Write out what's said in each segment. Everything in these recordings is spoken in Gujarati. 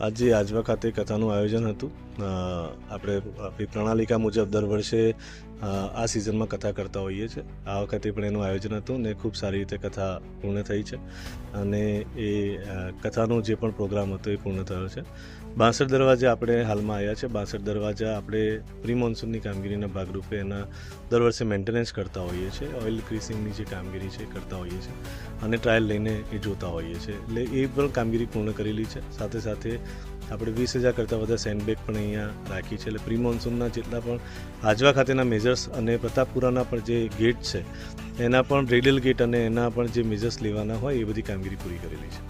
આજે આજવા ખાતે કથાનું આયોજન હતું. આપણે પ્રણાલિકા મુજબ દર વર્ષે આ સિઝનમાં કથા કરતા હોઈએ છીએ આ વખતે પણ એનું આયોજન હતું ને ખૂબ સારી રીતે કથા પૂર્ણ થઈ છે અને એ કથાનો જે પણ પ્રોગ્રામ હતો એ પૂર્ણ થયો છે. બાસઠ દરવાજા આપણે હાલમાં આવ્યા છે. બાસઠ દરવાજા આપણે પ્રી મોન્સૂનની કામગીરીના ભાગરૂપે એના દર વર્ષે મેન્ટેનન્સ કરતા હોઈએ છીએ ઓઇલ ક્રીસિંગની જે કામગીરી છે એ કરતા હોઈએ છીએ અને ટ્રાયલ લઈને એ જોતા હોઈએ છીએ એટલે એ પણ કામગીરી પૂર્ણ કરેલી છે. સાથે સાથે આપણે વીસ હજાર કરતાં વધારે સેન્ડબેગ પણ અહીંયા રાખી છે. એટલે પ્રી મોન્સૂનના જેટલા પણ આજવા ખાતેના મેજર્સ અને પ્રતાપપુરાના પણ જે ગેટ છે, એના પણ રેડિયલ ગેટ અને એના પણ જે મેજર્સ લેવાના હોય એ બધી કામગીરી પૂરી કરેલી છે.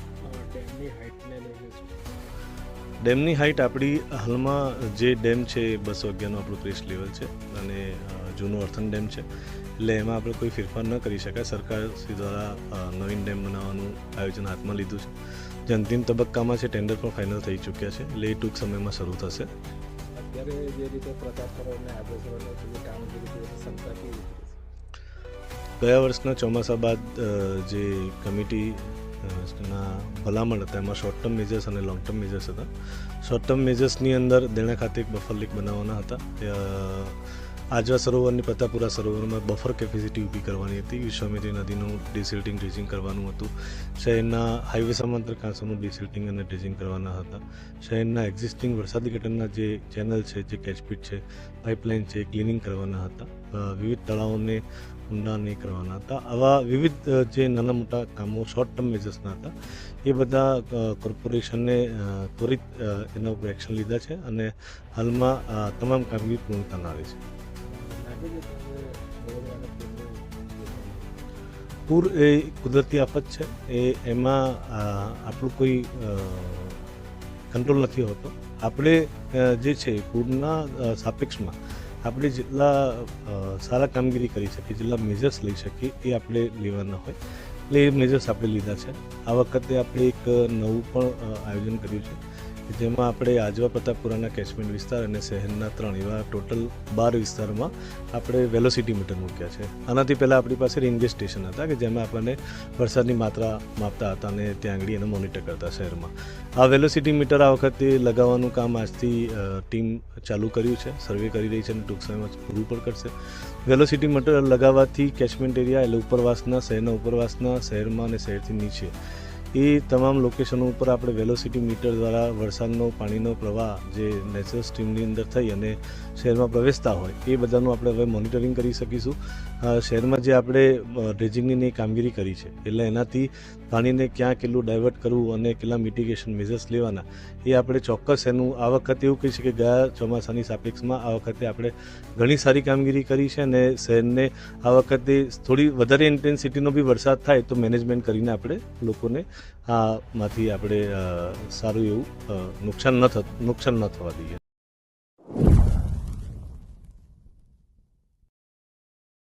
ડેમની હાઇટ આપણી હાલમાં જે ડેમ છે એ બસો અગિયારનું આપણું ક્રેસ્ટ લેવલ છે અને જૂનું અર્થન ડેમ છે. એટલે એમાં આપણે કોઈ ફેરફાર ન કરી શકાય. સરકાર શ્રી દ્વારા નવીન ડેમ બનાવવાનું આયોજન હાથમાં લીધું છે. જે અંતિમ તબક્કામાં છે ટેન્ડર પણ ફાઇનલ થઈ ચૂક્યા છે. એટલે એ ટૂંક સમયમાં શરૂ થશે. અત્યારે જે રીતે પ્રતાપ કામગીરી? ગયા વર્ષના ચોમાસા બાદ જે કમિટી ના ભલામણ હતા. એમાં શોર્ટ ટર્મ મેજર્સ અને લોંગ ટર્મ મેજર્સ હતા. શોર્ટ ટર્મ મેજર્સની અંદર દેણા ખાતે એક બફર લીક બનાવવાના હતા. આજવા સરોવરની પ્રતાપુરા સરોવરમાં બફર કેપેસિટી ઊભી કરવાની હતી. વિશ્વામિત્રી નદીનું ડિસિલ્ટિંગ ડ્રેજિંગ કરવાનું હતું. શહેરના હાઈવે સમાંતર કાંસોનું ડિસિલ્ટિંગ અને ડ્રેજિંગ કરવાના હતા. શહેરના એક્ઝિસ્ટિંગ વરસાદી ગટરના જે ચેનલ છે, જે કેચપીટ છે પાઇપલાઇન છે ક્લિનિંગ કરવાના હતા. વિવિધ તળાવોને ઊંડા નહીં કરવાના હતા. આવા વિવિધ જે નાના મોટા કામો શોર્ટ ટર્મ મેજર્સના હતા. એ બધા કોર્પોરેશનને ત્વરિત એના ઉપર એક્શન લીધા છે અને હાલમાં તમામ કામગીરી પૂર્ણતા આવી છે. પૂર એ કુદરતી આફત છે. એ એમાં આપણું કોઈ કંટ્રોલ નથી હોતો. આપણે જે છે પૂરના સાપેક્ષમાં આપણે જેટલા સારા કામગીરી કરી શકીએ, જેટલા મેજર્સ લઈ શકીએ, એ આપણે લેવાના હોય. એટલે એ મેજર્સ આપણે લીધા છે. આ વખતે આપણે એક નવું પણ આયોજન કર્યું છે. જેમાં આપણે આજવા પ્રતાપપુરાના કેચમેન્ટ વિસ્તાર અને શહેરના ત્રણ એવા ટોટલ બાર વિસ્તારમાં આપણે વેલોસિટી મીટર મૂક્યા છે. આનાથી પહેલાં આપણી પાસે રેલવે સ્ટેશન હતા કે જેમાં આપણને વરસાદની માત્રા માપતા હતા અને ત્યાં આગળ એને મોનિટર કરતા શહેરમાં. આ વેલોસિટી મીટર આ વખતે લગાવવાનું કામ આજથી ટીમ ચાલુ કર્યું છે, સર્વે કરી રહી છે અને ટૂંક સમયમાં પૂરું પણ કરશે. વેલોસિટી મીટર લગાવવાથી કેચમેન્ટ એરિયા એટલે ઉપરવાસના, શહેરના ઉપરવાસના, શહેરમાં અને શહેરથી નીચે એ તમામ લોકેશનો ઉપર આપણે વેલોસિટી મીટર દ્વારા વરસાદનો, પાણીનો પ્રવાહ જે નેચરલ સ્ટ્રીમની અંદર થઈ અને શહેરમાં પ્રવેશતા હોય, એ બધાનું આપણે હવે મોનિટરિંગ કરી શકીશું. શહેરમાં જે આપણે ડ્રેજિંગની કામગીરી કરી છે, એટલે એનાથી પાણીને ક્યાં કેટલું ડાયવર્ટ કરવું અને કેટલા મિટિગેશન મેજર્સ લેવાના, એ આપણે ચોક્કસ એનું, આ વખતે એવું કહી કે ગયા ચોમાસાની સાપેક્ષમાં આ વખતે આપણે ઘણી સારી કામગીરી કરી છે અને શહેરને આ વખતે થોડી વધારે ઇન્ટેન્સિટીનો બી વરસાદ થાય તો મેનેજમેન્ટ કરીને આપણે લોકોને આમાંથી આપણે સારું એવું નુકસાન ન થ નુકસાન ન થવા દઈએ.